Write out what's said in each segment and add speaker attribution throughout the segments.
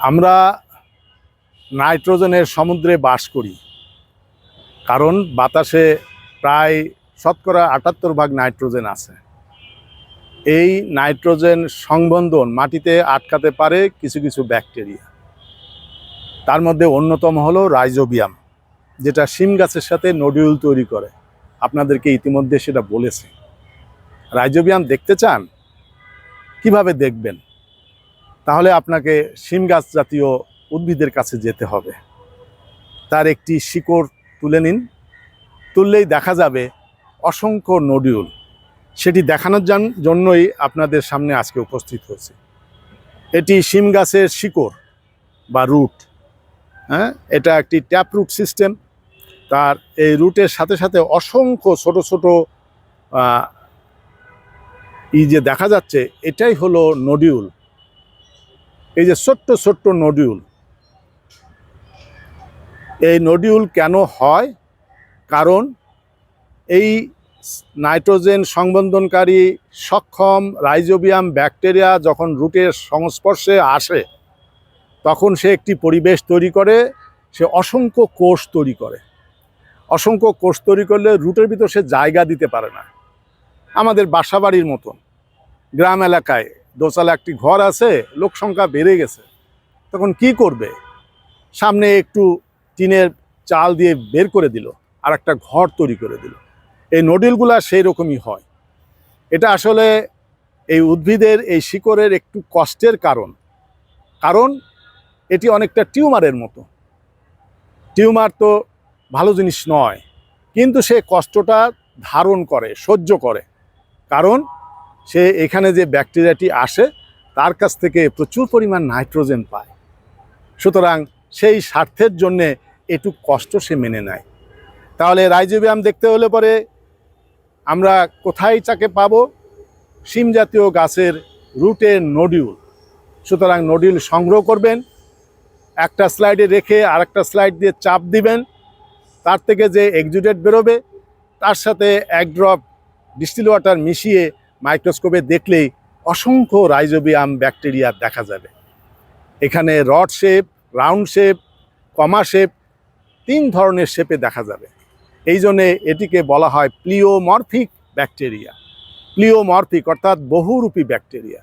Speaker 1: আমরা নাইট্রোজেনের সমুদ্রে বাস করি। কারণ বাতাসে প্রায় শতকরা আটাত্তর ভাগ নাইট্রোজেন আছে। এই নাইট্রোজেন সংবন্ধন মাটিতে আটকাতে পারে কিছু কিছু ব্যাকটেরিয়া। তার মধ্যে অন্যতম হলো রাইজোবিয়াম, যেটা শিম গাছের সাথে নডিউল তৈরি করে। আপনাদেরকে ইতিমধ্যে সেটা বলেছে। রাইজোবিয়াম দেখতে চান? কীভাবে দেখবেন? তাহলে আপনাকে শিম গাছ জাতীয় উদ্ভিদের কাছে যেতে হবে। তার একটি শিকড় তুলে নিন। তুললেই দেখা যাবে অসংখ্য নডিউল। সেটি দেখানোর জন- জন্যই আপনাদের সামনে আজকে উপস্থিত হয়েছে। এটি শিম গাছের শিকড় বা রুট। হ্যাঁ এটা একটি ট্যাপ রুট সিস্টেম। তার এই রুটের সাথে সাথে অসংখ্য ছোট ছোট ই যে দেখা যাচ্ছে, এটাই হলো নডিউল। এই যে ছোট্ট ছোট্ট নডিউল এই নডিউল কেন হয়? কারণ এই নাইট্রোজেন সংবন্ধনকারী সক্ষম রাইজোবিয়াম ব্যাকটেরিয়া যখন রুটের সংস্পর্শে আসে, তখন সে একটি পরিবেশ তৈরি করে, সে অসংখ্য কোষ তৈরি করে। অসংখ্য কোষ তৈরি করলে রুটের ভিতর সে জায়গা দিতে পারে না। আমাদের বাসাবাড়ির মতন, গ্রাম এলাকায় দোতলা একটি ঘর আছে লোক সংখ্যা বেড়ে গেছে। তখন কি করবে? সামনে একটু টিনের চাল দিয়ে বের করে দিল আর একটা ঘর তৈরি করে দিল। এই নডিলগুলা সেই রকমই হয়। এটা আসলে এই উদ্ভিদের এই শিকড়ের একটু কষ্টের কারণ। কারণ এটি অনেকটা টিউমারের মতো। টিউমার তো ভালো জিনিস নয়, কিন্তু সে কষ্টটা ধারণ করে, সহ্য করে। কারণ সে এখানে যে ব্যাকটেরিয়াটি আসে, তার কাছ থেকে প্রচুর পরিমাণ নাইট্রোজেন পায়। সুতরাং সেই স্বার্থের জন্যে একটু কষ্ট সে মেনে নেয়। তাহলে রাইজোবিয়াম দেখতে হলে পরে আমরা কোথায় চাকে পাবো? শিম জাতীয় গাছের রুটের নডিউল। সুতরাং নডিউল সংগ্রহ করবেন। একটা স্লাইডে রেখে আরেকটা স্লাইড দিয়ে চাপ দিবেন। তার থেকে যে এক্সুডেট বেরোবে, তার সাথে এক ড্রপ ডিস্টিল ওয়াটার মিশিয়ে মাইক্রোস্কোপে দেখলেই অসংখ্য রাইজোবিয়াম ব্যাকটেরিয়া দেখা যাবে। এখানে rod shape, round shape, comma shape, তিন ধরনের শেপে দেখা যাবে। এই জন্যে এটিকে বলা হয় প্লিওমরফিক ব্যাকটেরিয়া। প্লিওমরফিক অর্থাৎ বহুরূপী ব্যাকটেরিয়া।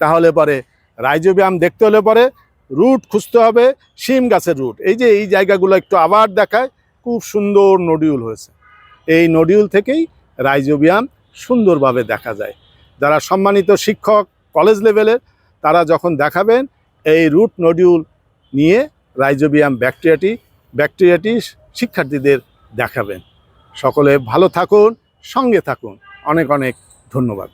Speaker 1: তাহলে পরে রাইজোবিয়াম দেখতে হলে পরে রুট খুঁজতে হবে, শিম গাছের রুট। এই যে এই জায়গাগুলো একটু আবার দেখায়, খুব সুন্দর নডিউল হয়েছে। এই নডিউল থেকেই রাইজোবিয়াম সুন্দরভাবে দেখা যায়। যারা সম্মানিত শিক্ষক কলেজ লেভেলের তারা যখন দেখাবেন এই রুট নডিউল নিয়ে রাইজোবিয়াম ব্যাকটেরিয়াটি ব্যাকটেরিয়াটি শিক্ষার্থীদের দেখাবেন। সকলে ভালো থাকুন, সঙ্গে থাকুন। অনেক অনেক ধন্যবাদ।